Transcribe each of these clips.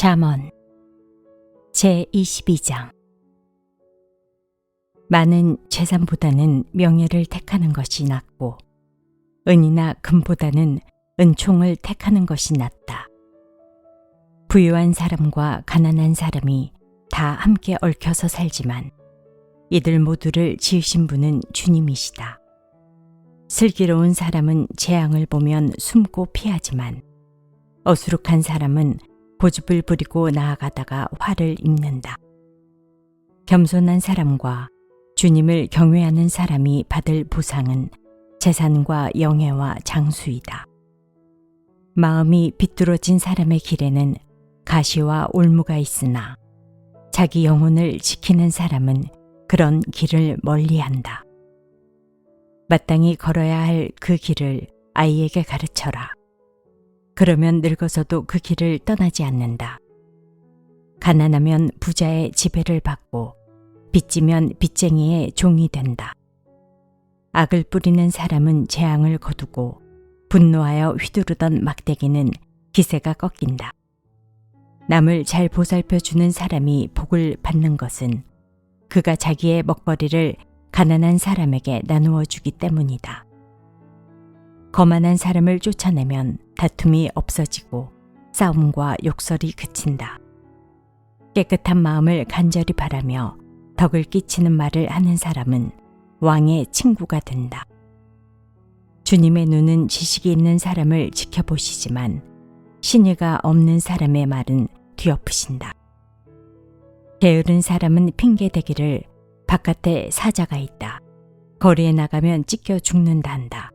잠언 제22장 많은 재산보다는 명예를 택하는 것이 낫고 은이나 금보다는 은총을 택하는 것이 낫다. 부유한 사람과 가난한 사람이 다 함께 얽혀서 살지만 이들 모두를 지으신 분은 주님이시다. 슬기로운 사람은 재앙을 보면 숨고 피하지만 어수룩한 사람은 고집을 부리고 나아가다가 화를 입는다. 겸손한 사람과 주님을 경외하는 사람이 받을 보상은 재산과 영예와 장수이다. 마음이 비뚤어진 사람의 길에는 가시와 올무가 있으나 자기 영혼을 지키는 사람은 그런 길을 멀리한다. 마땅히 걸어야 할 그 길을 아이에게 가르쳐라. 그러면 늙어서도 그 길을 떠나지 않는다. 가난하면 부자의 지배를 받고 빚지면 빚쟁이의 종이 된다. 악을 뿌리는 사람은 재앙을 거두고 분노하여 휘두르던 막대기는 기세가 꺾인다. 남을 잘 보살펴 주는 사람이 복을 받는 것은 그가 자기의 먹거리를 가난한 사람에게 나누어 주기 때문이다. 거만한 사람을 쫓아내면 다툼이 없어지고 싸움과 욕설이 그친다. 깨끗한 마음을 간절히 바라며 덕을 끼치는 말을 하는 사람은 왕의 친구가 된다. 주님의 눈은 지식이 있는 사람을 지켜보시지만 신의가 없는 사람의 말은 뒤엎으신다. 게으른 사람은 핑계대기를 바깥에 사자가 있다. 거리에 나가면 찢겨 죽는다 한다.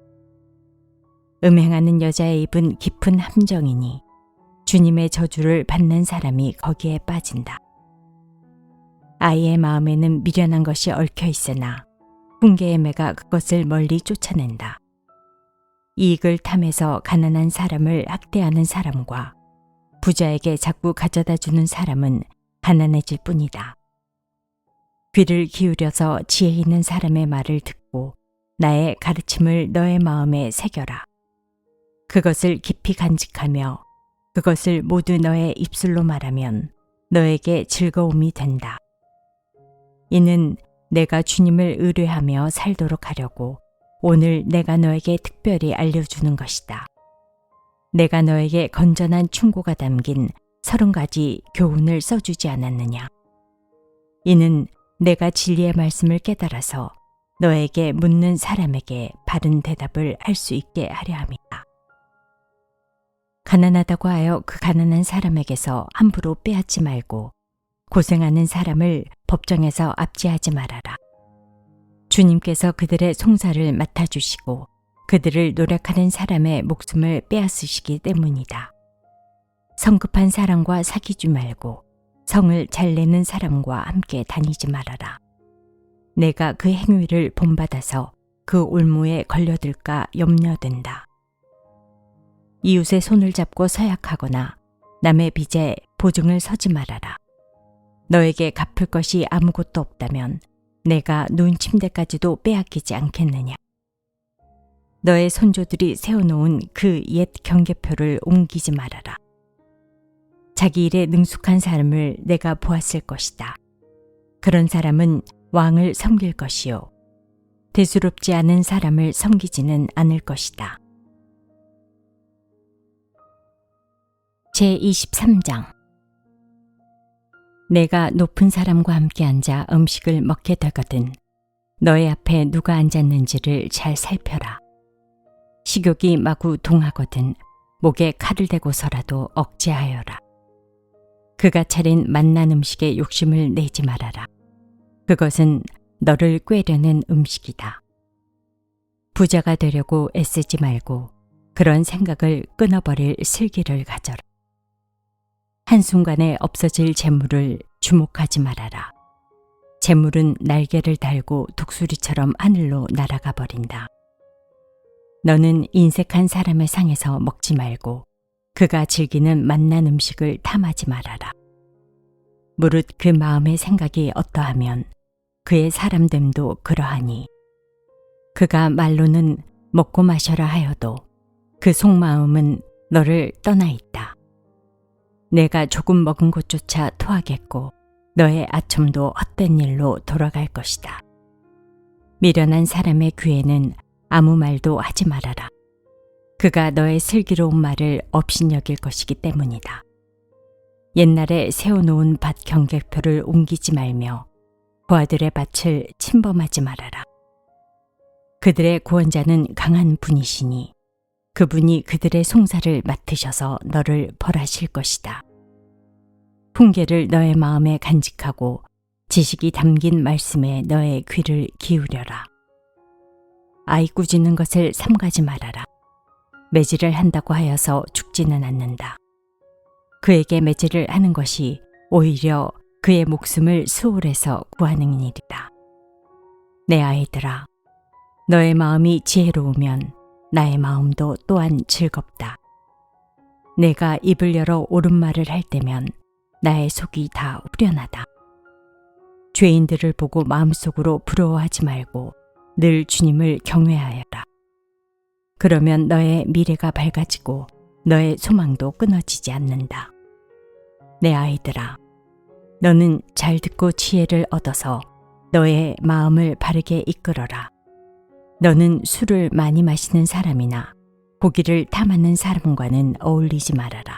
음행하는 여자의 입은 깊은 함정이니 주님의 저주를 받는 사람이 거기에 빠진다. 아이의 마음에는 미련한 것이 얽혀 있으나 훈계의 매가 그것을 멀리 쫓아낸다. 이익을 탐해서 가난한 사람을 학대하는 사람과 부자에게 자꾸 가져다 주는 사람은 가난해질 뿐이다. 귀를 기울여서 지혜 있는 사람의 말을 듣고 나의 가르침을 너의 마음에 새겨라. 그것을 깊이 간직하며 그것을 모두 너의 입술로 말하면 너에게 즐거움이 된다. 이는 내가 주님을 의뢰하며 살도록 하려고 오늘 내가 너에게 특별히 알려주는 것이다. 내가 너에게 건전한 충고가 담긴 서른 가지 교훈을 써주지 않았느냐. 이는 내가 진리의 말씀을 깨달아서 너에게 묻는 사람에게 바른 대답을 할 수 있게 하려 함이다. 가난하다고 하여 그 가난한 사람에게서 함부로 빼앗지 말고 고생하는 사람을 법정에서 압제하지 말아라. 주님께서 그들의 송사를 맡아주시고 그들을 노력하는 사람의 목숨을 빼앗으시기 때문이다. 성급한 사람과 사귀지 말고 성을 잘 내는 사람과 함께 다니지 말아라. 내가 그 행위를 본받아서 그 올무에 걸려들까 염려된다. 이웃의 손을 잡고 서약하거나 남의 빚에 보증을 서지 말아라. 너에게 갚을 것이 아무것도 없다면 내가 눈 침대까지도 빼앗기지 않겠느냐. 너의 손조들이 세워놓은 그 옛 경계표를 옮기지 말아라. 자기 일에 능숙한 사람을 내가 보았을 것이다. 그런 사람은 왕을 섬길 것이요. 대수롭지 않은 사람을 섬기지는 않을 것이다. 제 23장 내가 높은 사람과 함께 앉아 음식을 먹게 되거든 너의 앞에 누가 앉았는지를 잘 살펴라. 식욕이 마구 동하거든 목에 칼을 대고서라도 억제하여라. 그가 차린 맛난 음식에 욕심을 내지 말아라. 그것은 너를 꾀려는 음식이다. 부자가 되려고 애쓰지 말고 그런 생각을 끊어버릴 슬기를 가져라. 한순간에 없어질 재물을 주목하지 말아라. 재물은 날개를 달고 독수리처럼 하늘로 날아가 버린다. 너는 인색한 사람의 상에서 먹지 말고 그가 즐기는 맛난 음식을 탐하지 말아라. 무릇 그 마음의 생각이 어떠하면 그의 사람됨도 그러하니 그가 말로는 먹고 마셔라 하여도 그 속마음은 너를 떠나 있다. 내가 조금 먹은 것조차 토하겠고 너의 아첨도 헛된 일로 돌아갈 것이다. 미련한 사람의 귀에는 아무 말도 하지 말아라. 그가 너의 슬기로운 말을 업신여길 것이기 때문이다. 옛날에 세워놓은 밭 경계표를 옮기지 말며 고아들의 밭을 침범하지 말아라. 그들의 구원자는 강한 분이시니 그분이 그들의 송사를 맡으셔서 너를 벌하실 것이다. 훈계를 너의 마음에 간직하고 지식이 담긴 말씀에 너의 귀를 기울여라. 아이 꾸짖는 것을 삼가지 말아라. 매질을 한다고 하여서 죽지는 않는다. 그에게 매질을 하는 것이 오히려 그의 목숨을 수월해서 구하는 일이다. 내 아이들아, 너의 마음이 지혜로우면 나의 마음도 또한 즐겁다. 내가 입을 열어 옳은 말을 할 때면 나의 속이 다 후련하다. 죄인들을 보고 마음속으로 부러워하지 말고 늘 주님을 경외하여라. 그러면 너의 미래가 밝아지고 너의 소망도 끊어지지 않는다. 내 아이들아, 너는 잘 듣고 지혜를 얻어서 너의 마음을 바르게 이끌어라. 너는 술을 많이 마시는 사람이나 고기를 탐하는 사람과는 어울리지 말아라.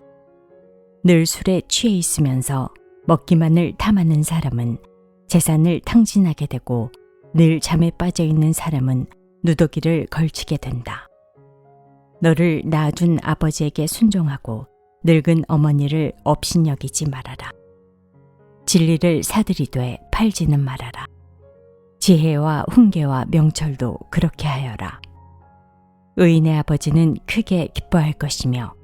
늘 술에 취해 있으면서 먹기만을 탐하는 사람은 재산을 탕진하게 되고 늘 잠에 빠져 있는 사람은 누더기를 걸치게 된다. 너를 낳아준 아버지에게 순종하고 늙은 어머니를 업신여기지 말아라. 진리를 사들이되 팔지는 말아라. 지혜와 훈계와 명철도 그렇게 하여라. 의인의 아버지는 크게 기뻐할 것이며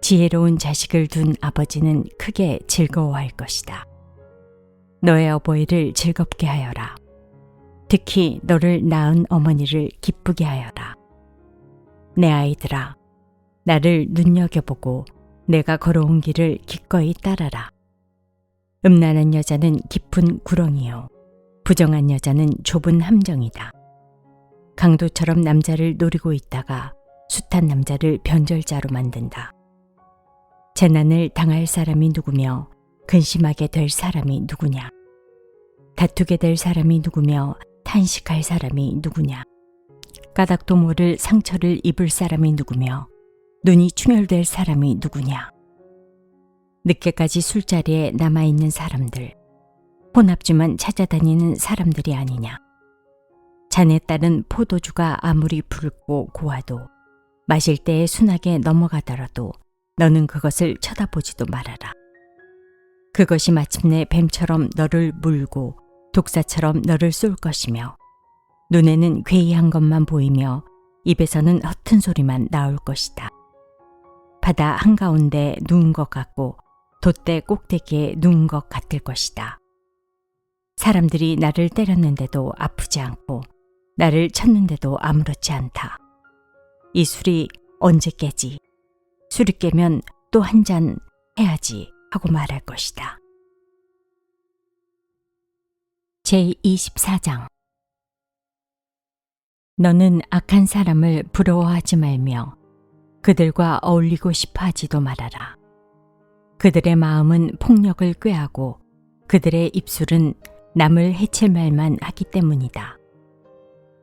지혜로운 자식을 둔 아버지는 크게 즐거워할 것이다. 너의 어버이를 즐겁게 하여라. 특히 너를 낳은 어머니를 기쁘게 하여라. 내 아이들아, 나를 눈여겨보고 내가 걸어온 길을 기꺼이 따라라. 음란한 여자는 깊은 구렁이요. 부정한 여자는 좁은 함정이다. 강도처럼 남자를 노리고 있다가 숱한 남자를 변절자로 만든다. 재난을 당할 사람이 누구며 근심하게 될 사람이 누구냐? 다투게 될 사람이 누구며 탄식할 사람이 누구냐? 까닭도 모를 상처를 입을 사람이 누구며 눈이 충혈될 사람이 누구냐? 늦게까지 술자리에 남아있는 사람들, 혼합주만 찾아다니는 사람들이 아니냐? 잔에 따른 포도주가 아무리 붉고 고와도 마실 때에 순하게 넘어가더라도 너는 그것을 쳐다보지도 말아라. 그것이 마침내 뱀처럼 너를 물고 독사처럼 너를 쏠 것이며 눈에는 괴이한 것만 보이며 입에서는 허튼 소리만 나올 것이다. 바다 한가운데 누운 것 같고 돛대 꼭대기에 누운 것 같을 것이다. 사람들이 나를 때렸는데도 아프지 않고 나를 쳤는데도 아무렇지 않다. 이 술이 언제 깨지? 술이 깨면 또 한 잔 해야지 하고 말할 것이다. 제24장 너는 악한 사람을 부러워하지 말며 그들과 어울리고 싶어 하지도 말아라. 그들의 마음은 폭력을 꾀하고 그들의 입술은 남을 해칠 말만 하기 때문이다.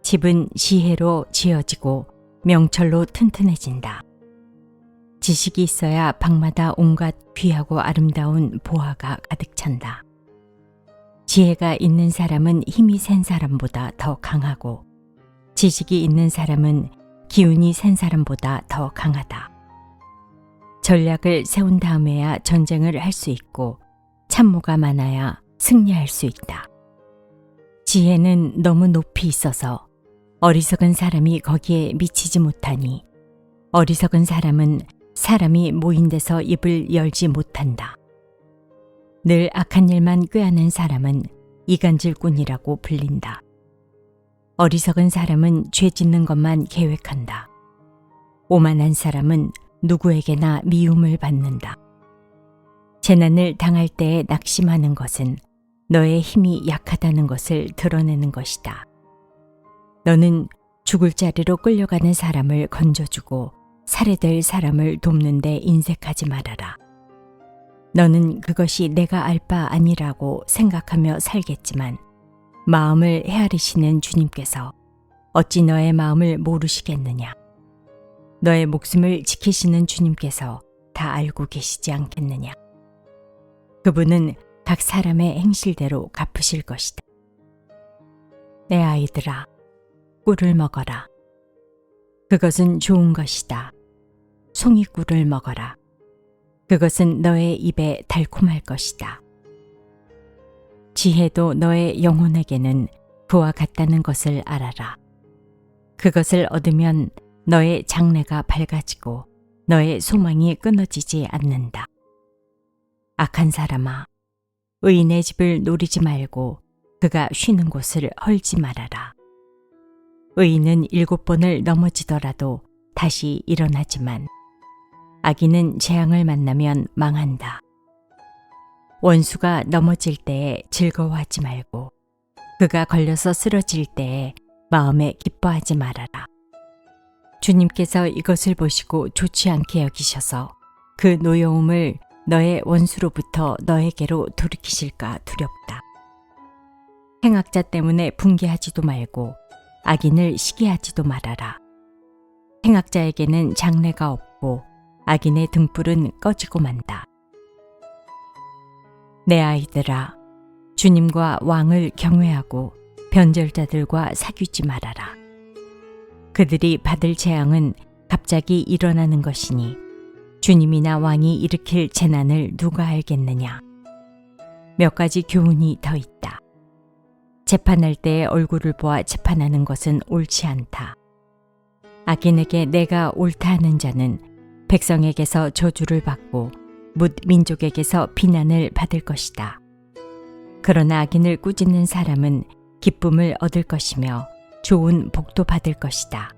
집은 지혜로 지어지고 명철로 튼튼해진다. 지식이 있어야 방마다 온갖 귀하고 아름다운 보화가 가득 찬다. 지혜가 있는 사람은 힘이 센 사람보다 더 강하고 지식이 있는 사람은 기운이 센 사람보다 더 강하다. 전략을 세운 다음에야 전쟁을 할 수 있고 참모가 많아야 승리할 수 있다. 지혜는 너무 높이 있어서 어리석은 사람이 거기에 미치지 못하니 어리석은 사람은 사람이 모인 데서 입을 열지 못한다. 늘 악한 일만 꾀하는 사람은 이간질꾼이라고 불린다. 어리석은 사람은 죄 짓는 것만 계획한다. 오만한 사람은 누구에게나 미움을 받는다. 재난을 당할 때에 낙심하는 것은 너의 힘이 약하다는 것을 드러내는 것이다. 너는 죽을 자리로 끌려가는 사람을 건져주고 살해될 사람을 돕는데 인색하지 말아라. 너는 그것이 내가 알 바 아니라고 생각하며 살겠지만 마음을 헤아리시는 주님께서 어찌 너의 마음을 모르시겠느냐? 너의 목숨을 지키시는 주님께서 다 알고 계시지 않겠느냐? 그분은 각 사람의 행실대로 갚으실 것이다. 내 아이들아, 꿀을 먹어라. 그것은 좋은 것이다. 송이꿀을 먹어라. 그것은 너의 입에 달콤할 것이다. 지혜도 너의 영혼에게는 그와 같다는 것을 알아라. 그것을 얻으면 너의 장래가 밝아지고 너의 소망이 끊어지지 않는다. 악한 사람아, 의인의 집을 노리지 말고 그가 쉬는 곳을 헐지 말아라. 의인은 일곱 번을 넘어지더라도 다시 일어나지만 악인은 재앙을 만나면 망한다. 원수가 넘어질 때에 즐거워하지 말고 그가 걸려서 쓰러질 때에 마음에 기뻐하지 말아라. 주님께서 이것을 보시고 좋지 않게 여기셔서 그 노여움을 너의 원수로부터 너에게로 돌이키실까 두렵다. 행악자 때문에 붕괴하지도 말고 악인을 시기하지도 말아라. 행악자에게는 장래가 없고 악인의 등불은 꺼지고 만다. 내 아이들아, 주님과 왕을 경외하고 변절자들과 사귀지 말아라. 그들이 받을 재앙은 갑자기 일어나는 것이니 주님이나 왕이 일으킬 재난을 누가 알겠느냐. 몇 가지 교훈이 더 있다. 재판할 때의 얼굴을 보아 재판하는 것은 옳지 않다. 악인에게 내가 옳다 하는 자는 백성에게서 저주를 받고 묻 민족에게서 비난을 받을 것이다. 그러나 악인을 꾸짖는 사람은 기쁨을 얻을 것이며 좋은 복도 받을 것이다.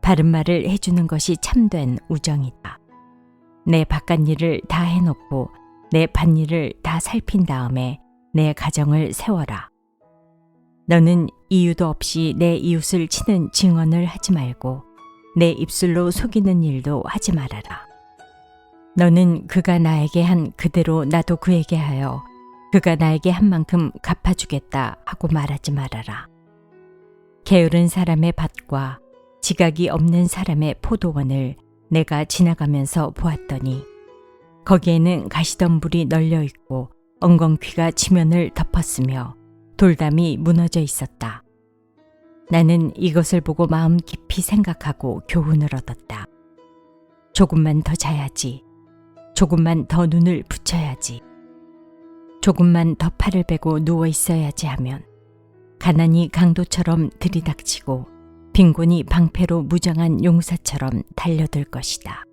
바른 말을 해주는 것이 참된 우정이다. 내 바깥 일을 다 해놓고 내 밭일을 다 살핀 다음에 내 가정을 세워라. 너는 이유도 없이 내 이웃을 치는 증언을 하지 말고 내 입술로 속이는 일도 하지 말아라. 너는 그가 나에게 한 그대로 나도 그에게 하여 그가 나에게 한 만큼 갚아주겠다 하고 말하지 말아라. 게으른 사람의 밭과 지각이 없는 사람의 포도원을 내가 지나가면서 보았더니 거기에는 가시덤불이 널려 있고 엉겅퀴가 지면을 덮었으며 돌담이 무너져 있었다. 나는 이것을 보고 마음 깊이 생각하고 교훈을 얻었다. 조금만 더 자야지. 조금만 더 눈을 붙여야지. 조금만 더 팔을 빼고 누워 있어야지 하면 가난이 강도처럼 들이닥치고 빈곤이 방패로 무장한 용사처럼 달려들 것이다.